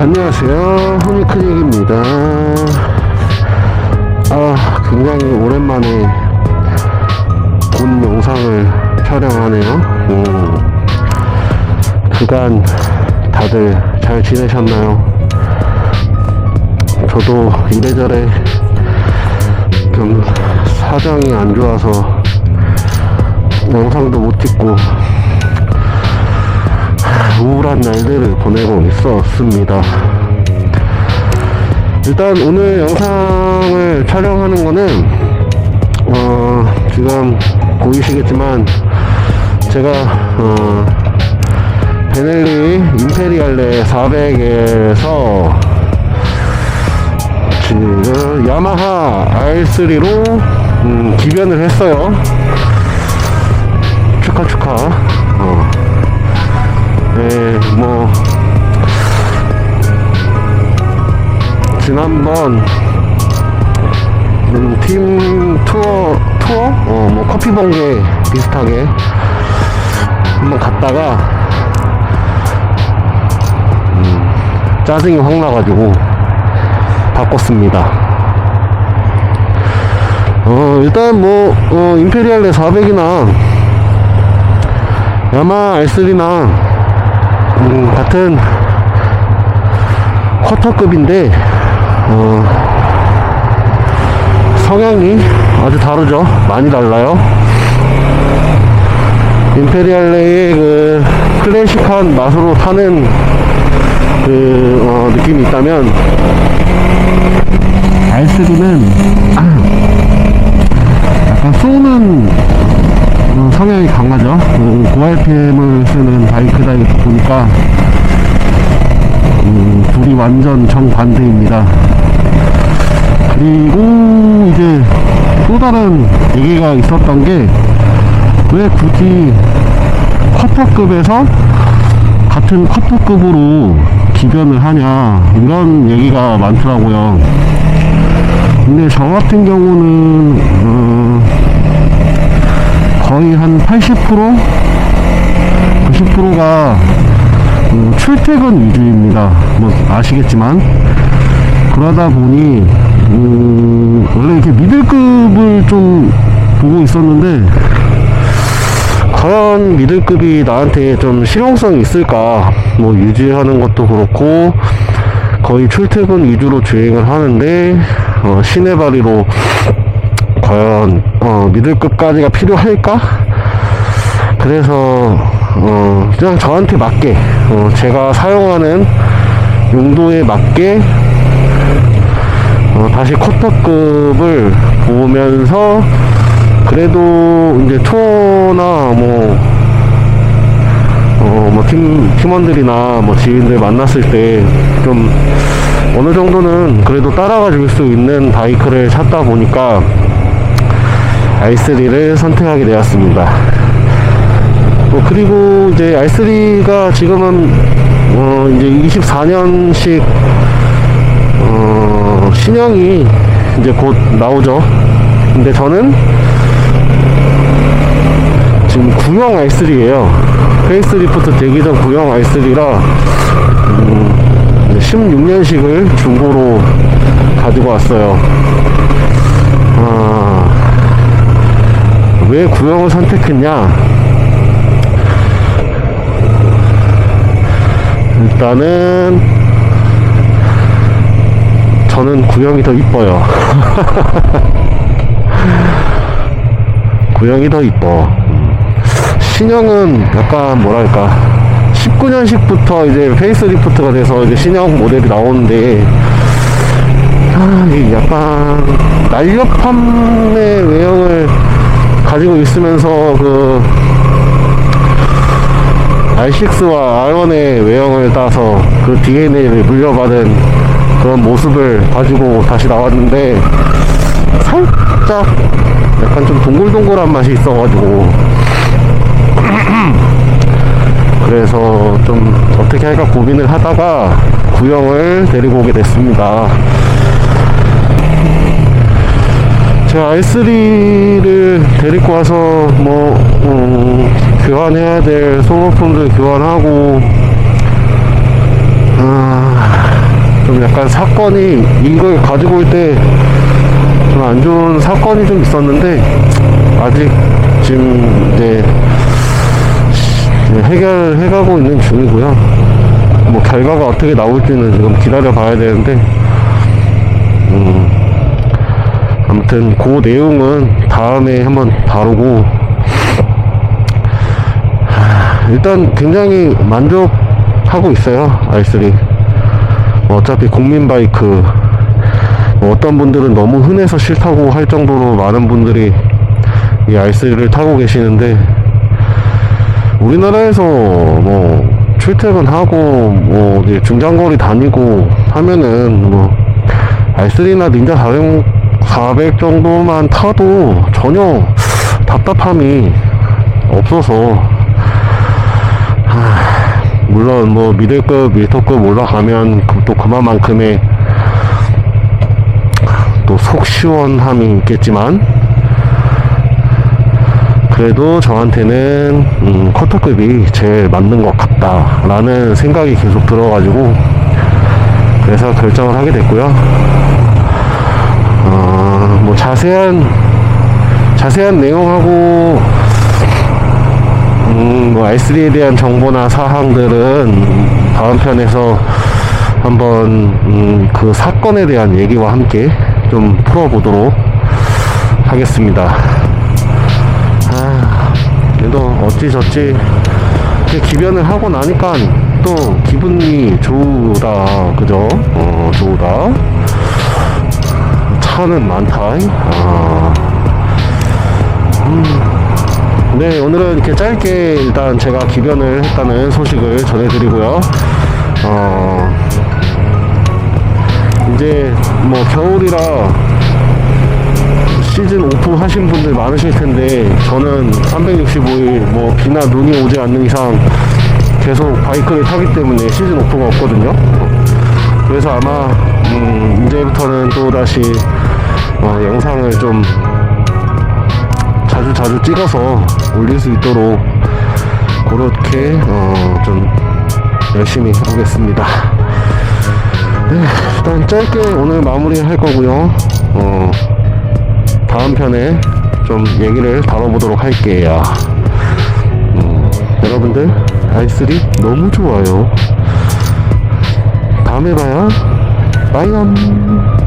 안녕하세요. 후미크닉입니다. 아 굉장히 오랜만에 본 영상을 촬영하네요. 음, 그간 다들 잘 지내셨나요? 저도 이래저래 좀 사정이 안 좋아서 영상도 못 찍고 우울한 날들을 보내고 있었습니다. 일단 오늘 영상을 촬영하는 거는 어, 지금 보이시겠지만 제가 어, 베넬리 임페리알레 400에서 지금 야마하 R3로 음, 기변을 했어요. 축하 축하. 어. 네, 뭐 지난번 음, 팀 투어 투어 어, 뭐 커피 번개 비슷하게 한번 갔다가 음, 짜증이 확 나가지고 바꿨습니다. 어 일단 뭐 어, 임페리알레 400이나 야마 R3나 음, 같은 쿼터급인데 어, 성향이 아주 다르죠? 많이 달라요. 임페리알레의 그 클래식한 맛으로 타는 그 어, 느낌이 있다면 R3는 약간 쏘는 어, 성향이 강하죠. 어, 고RPM을 쓰는 바이크다 보니까 음, 둘이 완전 정반대입니다. 그리고 이제 또 다른 얘기가 있었던 게 왜 굳이 쿼터급에서 같은 쿼터급으로 기변을 하냐 이런 얘기가 많더라고요. 근데 저 같은 경우는 어, 거의 한 80% 90%가 음, 출퇴근 위주입니다. 뭐 아시겠지만. 그러다 보니 음, 원래 이렇게 미들급을 좀 보고 있었는데 과연 미들급이 나한테 좀 실용성이 있을까? 뭐 유지하는 것도 그렇고 거의 출퇴근 위주로 주행을 하는데 어, 시내바리로 과연 어, 미들급까지가 필요할까? 그래서 어, 그냥 저한테 맞게 어, 제가 사용하는 용도에 맞게 어, 다시 쿼터급을 보면서 그래도 이제 투어나 뭐 어, 뭐, 팀, 팀원들이나 뭐 지인들 만났을 때 좀 어느 정도는 그래도 따라가 줄 수 있는 바이크를 찾다 보니까 R3를 선택하게 되었습니다. 뭐 그리고 이제 R3가 지금은 어 이제 24년식 어 신형이 이제 곧 나오죠. 근데 저는 지금 구형 R3예요. 페이스리프트 되기 전 구형 R3라 음, 16년식을 중고로 가지고 왔어요. 아, 왜 구형을 선택했냐? 일단은 저는 구형이 더 이뻐요. 구형이 더 이뻐. 신형은 약간 뭐랄까 19년식부터 이제 페이스리프트가 돼서 이제 신형 모델이 나오는데 아, 약간 날렵함의 외형을 가지고 있으면서 그 R6와 R1의 외형을 따서 그 DNA를 물려받은 그런 모습을 가지고 다시 나왔는데 살짝 약간 좀 동글동글한 맛이 있어가지고 그래서 좀 어떻게 할까 고민을 하다가 구형을 데리고 오게 됐습니다. 제가 R3를 데리고 와서 뭐 음, 교환해야 될 소모품들 교환하고 아, 좀 약간 사건이 이걸 가지고 올 때 좀 안 좋은 사건이 좀 있었는데 아직 지금 이제 해결해가고 있는 중이고요. 뭐 결과가 어떻게 나올지는 지금 기다려 봐야 되는데 음, 아무튼 그 내용은 다음에 한번 다루고. 하, 일단 굉장히 만족하고 있어요 i3 뭐 어차피 국민 바이크 뭐 어떤 분들은 너무 흔해서 싫다고 할 정도로 많은 분들이 이 i3를 타고 계시는데 우리나라에서 뭐 출퇴근하고 뭐 중장거리 다니고 하면은 뭐 R3나 닌자 400, 400 정도만 타도 전혀 답답함이 없어서 하, 물론 뭐 미들급, 밀터급 올라가면 그- 또 그만큼의 또 속 시원함이 있겠지만 그래도 저한테는 음, 커터급이 제일 맞는 것 같다라는 생각이 계속 들어가지고 그래서 결정을 하게 됐고요. 어, 뭐 자세한 자세한 내용하고 음, 뭐 R3에 대한 정보나 사항들은 다음 편에서 한번 음, 그 사건에 대한 얘기와 함께 좀 풀어보도록 하겠습니다. 아, 그래도 어찌저찌 기변을 하고 나니까 또 기분이 좋다, 그죠? 어, 좋다. 차는 많다. 아. 음. 네, 오늘은 이렇게 짧게 일단 제가 기변을 했다는 소식을 전해드리고요. 어, 이제 뭐 겨울이라 시즌 오프 하신 분들 많으실 텐데 저는 365일 뭐 비나 눈이 오지 않는 이상 계속 바이크를 타기 때문에 시즌 오프가 없거든요. 그래서 아마 음, 이제부터는 또 다시 어, 영상을 좀 자주 자주 찍어서 올릴 수 있도록 그렇게 어, 좀 열심히 해보겠습니다. 네, 일단 짧게 오늘 마무리 할 거고요. 어, 다음 편에 좀 얘기를 다뤄보도록 할게요. 음, 여러분들 i3 너무 좋아요. 다음에 봐요. 빠이염.